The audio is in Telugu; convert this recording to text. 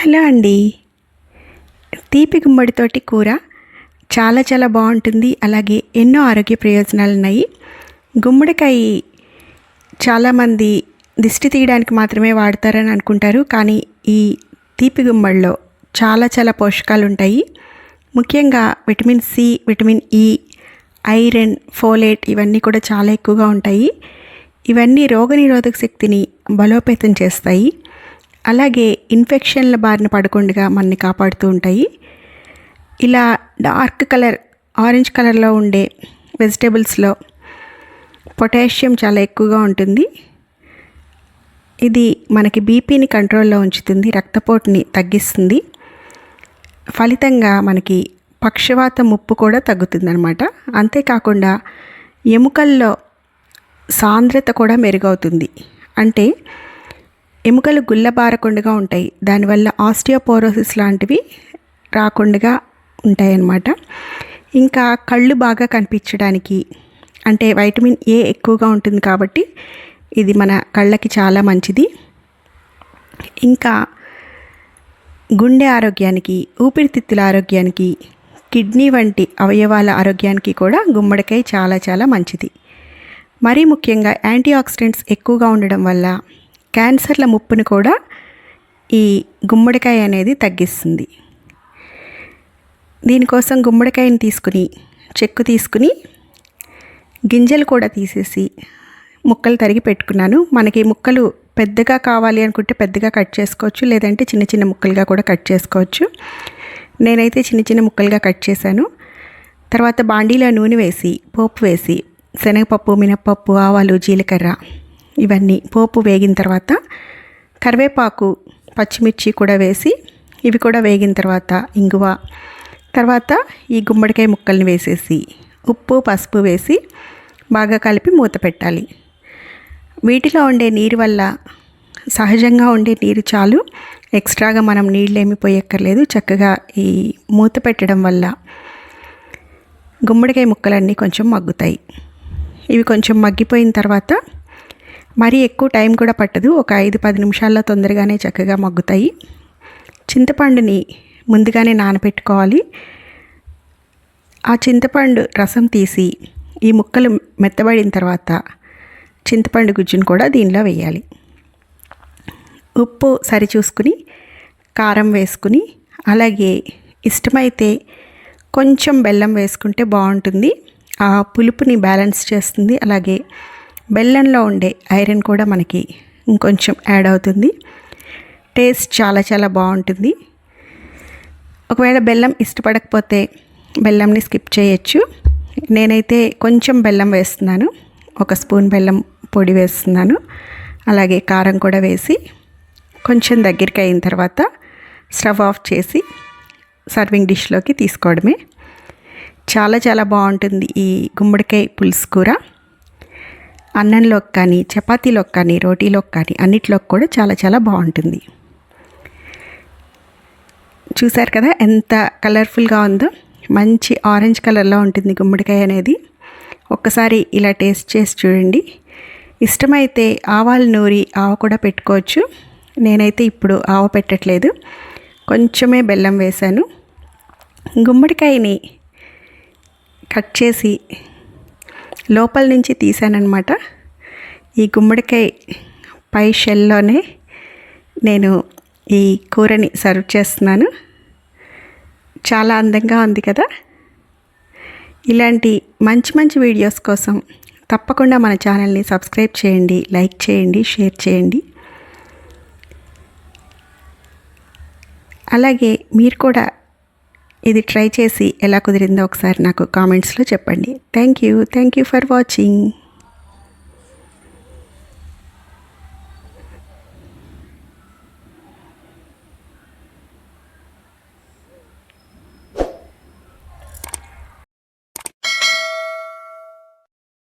హలో అండి. తీపి గుమ్మడితోటి కూర చాలా చాలా బాగుంటుంది. అలాగే ఎన్నో ఆరోగ్య ప్రయోజనాలు ఉన్నాయి. గుమ్మడికాయ చాలామంది దిష్టి తీయడానికి మాత్రమే వాడతారని అనుకుంటారు. కానీ ఈ తీపి గుమ్మడిలో చాలా చాలా పోషకాలు ఉంటాయి. ముఖ్యంగా vitamin C vitamin E iron folate ఇవన్నీ కూడా చాలా ఎక్కువగా ఉంటాయి. ఇవన్నీ రోగనిరోధక శక్తిని బలోపేతం చేస్తాయి. అలాగే ఇన్ఫెక్షన్ల బారిన పడకుండా మనని కాపాడుతూ ఉంటాయి. ఇలా డార్క్ కలర్ ఆరెంజ్ కలర్లో ఉండే వెజిటేబుల్స్లో పొటాషియం చాలా ఎక్కువగా ఉంటుంది. ఇది మనకి బీపీని కంట్రోల్లో ఉంచుతుంది రక్తపోటుని తగ్గిస్తుంది. ఫలితంగా మనకి పక్షవాత ముప్పు కూడా తగ్గుతుందనమాట అంతేకాకుండా ఎముకల్లో సాంద్రత కూడా మెరుగవుతుంది. అంటే ఎముకలు గుల్లబారకుండగా ఉంటాయి. దానివల్ల ఆస్టియోపోరోసిస్ లాంటివి రాకుండా ఉంటాయన్నమాట. ఇంకా కళ్ళు బాగా కనిపించడానికి అంటే వైటమిన్ ఏ ఎక్కువగా ఉంటుంది కాబట్టి ఇది మన కళ్ళకి చాలా మంచిది. ఇంకా గుండె ఆరోగ్యానికి ఊపిరితిత్తుల ఆరోగ్యానికి కిడ్నీ వంటి అవయవాల ఆరోగ్యానికి కూడా గుమ్మడికాయ చాలా చాలా మంచిది. మరీ ముఖ్యంగా యాంటీ ఆక్సిడెంట్స్ ఎక్కువగా ఉండడం వల్ల క్యాన్సర్ల ముప్పును కూడా ఈ గుమ్మడికాయ అనేది తగ్గిస్తుంది. దీనికోసం గుమ్మడికాయని తీసుకుని చెక్కు తీసుకుని గింజలు కూడా తీసేసి ముక్కలు తరిగి పెట్టుకున్నాను. మనకి ముక్కలు పెద్దగా కావాలి అనుకుంటే పెద్దగా కట్ చేసుకోవచ్చు లేదంటే చిన్న చిన్న ముక్కలుగా కూడా కట్ చేసుకోవచ్చు. నేనైతే చిన్న చిన్న ముక్కలుగా కట్ చేశాను. తర్వాత బాండీలో నూనె వేసి పోపు వేసి శనగపప్పు మినప్పప్పు ఆవాలు జీలకర్ర ఇవన్నీ పోపు వేగిన తర్వాత కరివేపాకు పచ్చిమిర్చి కూడా వేసి ఇవి కూడా వేగిన తర్వాత ఇంగువ తర్వాత ఈ గుమ్మడికాయ ముక్కల్ని వేసేసి ఉప్పు పసుపు వేసి బాగా కలిపి మూత పెట్టాలి. వీటిలో ఉండే నీరు వల్ల సహజంగా ఉండే నీరు చాలు. ఎక్స్ట్రాగా మనం నీళ్ళు ఏమి పోయక్కర్లేదు. చక్కగా ఈ మూత పెట్టడం వల్ల గుమ్మడికాయ ముక్కలన్నీ కొంచెం మగ్గుతాయి. ఇవి కొంచెం మగ్గిపోయిన తర్వాత మరీ ఎక్కువ టైం కూడా పట్టదు. ఒక ఐదు పది నిమిషాల్లో తొందరగానే చక్కగా మగ్గుతాయి. చింతపండుని ముందుగానే నానబెట్టుకోవాలి ఆ చింతపండు రసం తీసి ఈ ముక్కలు మెత్తబడిన తర్వాత చింతపండు గుజ్జును కూడా దీనిలో వేయాలి. ఉప్పు సరిచూసుకుని కారం వేసుకుని అలాగే ఇష్టమైతే కొంచెం బెల్లం వేసుకుంటే బాగుంటుంది. ఆ పులుపుని బ్యాలెన్స్ చేస్తుంది. అలాగే బెల్లంలో ఉండే ఐరన్ కూడా మనకి ఇంకొంచెం యాడ్ అవుతుంది. టేస్ట్ చాలా చాలా బాగుంటుంది. ఒకవేళ బెల్లం ఇష్టపడకపోతే బెల్లంని స్కిప్ చేయొచ్చు. నేనైతే కొంచెం బెల్లం వేస్తున్నాను. ఒక స్పూన్ బెల్లం పొడి వేస్తున్నాను. అలాగే కారం కూడా వేసి కొంచెం దగ్గరికి అయిన తర్వాత స్టవ్ ఆఫ్ చేసి సర్వింగ్ డిష్లోకి తీసుకోవడమే. చాలా చాలా బాగుంటుంది ఈ గుమ్మడికాయ పులుసు కూర. అన్నంలోకి కానీ చపాతీలోకి కానీ రోటీలోకి కానీ అన్నిట్లోకి కూడా చాలా చాలా బాగుంటుంది. చూసారు కదా ఎంత కలర్ఫుల్గా ఉందో? మంచి ఆరెంజ్ కలర్లో ఉంటుంది గుమ్మడికాయ అనేది. ఒక్కసారి ఇలా టేస్ట్ చేసి చూడండి. ఇష్టమైతే ఆవాలు నూరి ఆవ కూడా పెట్టుకోవచ్చు. నేనైతే ఇప్పుడు ఆవ పెట్టట్లేదు. కొంచెమే బెల్లం వేశాను. గుమ్మడికాయని కట్ చేసి లోపల నుంచి తీసానమాట ఈ గుమ్మడికాయ పై షెల్లోనే నేను ఈ కూరని సర్వ్ చేస్తున్నాను. చాలా అందంగా ఉంది కదా. ఇలాంటి మంచి మంచి వీడియోస్ కోసం తప్పకుండా మన ఛానల్ని సబ్స్క్రైబ్ చేయండి లైక్ చేయండి షేర్ చేయండి. అలాగే మీరు కూడా ఇది ట్రై చేసి ఎలా కుదిరిందో ఒకసారి నాకు కామెంట్స్లో చెప్పండి. Thank you thank you for watching